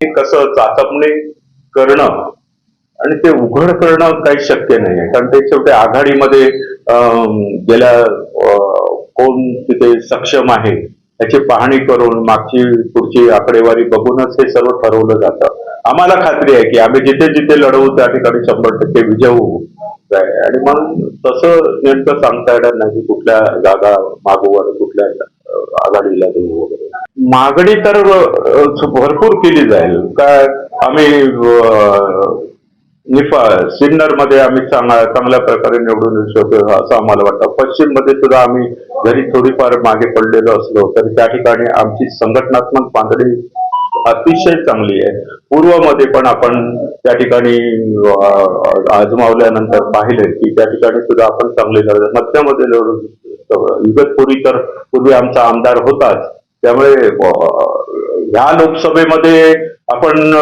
ते कसं चाचपणी करणं आणि ते उघड करणं काही शक्य नाही आहे कारण ते शेवटी आघाडीमध्ये गेल्या कोण तिथे सक्षम आहे याची पाहणी करून मागची पुढची आकडेवारी बघूनच हे सर्व ठरवलं जातं. आम्हाला खात्री आहे की आम्ही जिथे जिथे लढवू त्या ठिकाणी शंभर टक्के विजय होऊ. आणि म्हणून तसं नेमकं सांगता येणार नाही की कुठल्या जागा मागोवर कुठल्या आघाडीला देऊ वगैरे. मागणी तर भरपूर केली जाईल. काय आम्ही निफा सिन्नरमध्ये आम्ही चांगल्या चांगल्या प्रकारे निवडून येऊ शकतो असं आम्हाला वाटतं. पश्चिममध्ये सुद्धा आम्ही जरी थोडीफार मागे पडलेलो असलो तरी त्या ठिकाणी आमची संघटनात्मक बांधणी अतिशय चांगली आहे. पूर्वमध्ये पण आपण त्या ठिकाणी आजमावल्यानंतर पाहिले की त्या ठिकाणी सुद्धा आपण चांगले लढत मध्यामध्ये लढू इगतपुरी तर पूर्वी आमचा आमदार होताच. त्यामुळे ह्या लोकसभेमध्ये आपण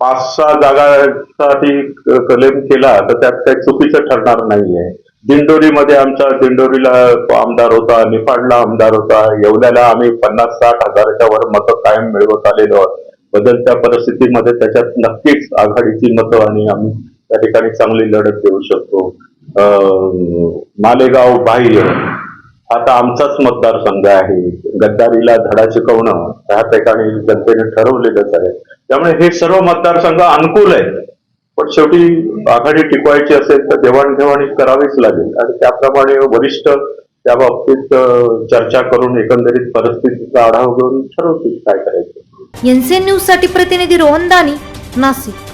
पाच सहा जागासाठी क्लेम केला तर त्यात काही चुकीचं ठरणार नाहीये. दिंडोरीमध्ये आमचा दिंडोरीला आमदार होता निफाडला आमदार होता येवल्याला आम्ही पन्नास साठ हजाराच्या वर मतं कायम मिळवत आलेलो आहोत. बदलत्या परिस्थितीमध्ये त्याच्यात नक्कीच आघाडीची मतं आणि आम्ही त्या ठिकाणी चांगली लढत देऊ शकतो. मालेगाव बाह्य. आता आमचाच मतदारसंघ आहे. गद्दारीला धडा शिकवणं त्या ठिकाणी जनतेने ठरवलेलंच आहे. त्यामुळे हे सर्व मतदारसंघ अनुकूल आहेत. पण शेवटी आघाडी टिकवायची असेल तर देवाणघेवाणी करावीच लागेल. आणि त्याप्रमाणे वरिष्ठ त्या बाबतीत चर्चा करून एकंदरीत परिस्थितीचा आढावा घेऊन ठरवतील काय करायचं. एनसीएन न्यूजसाठी प्रतिनिधी रोहन दानी नाशिक.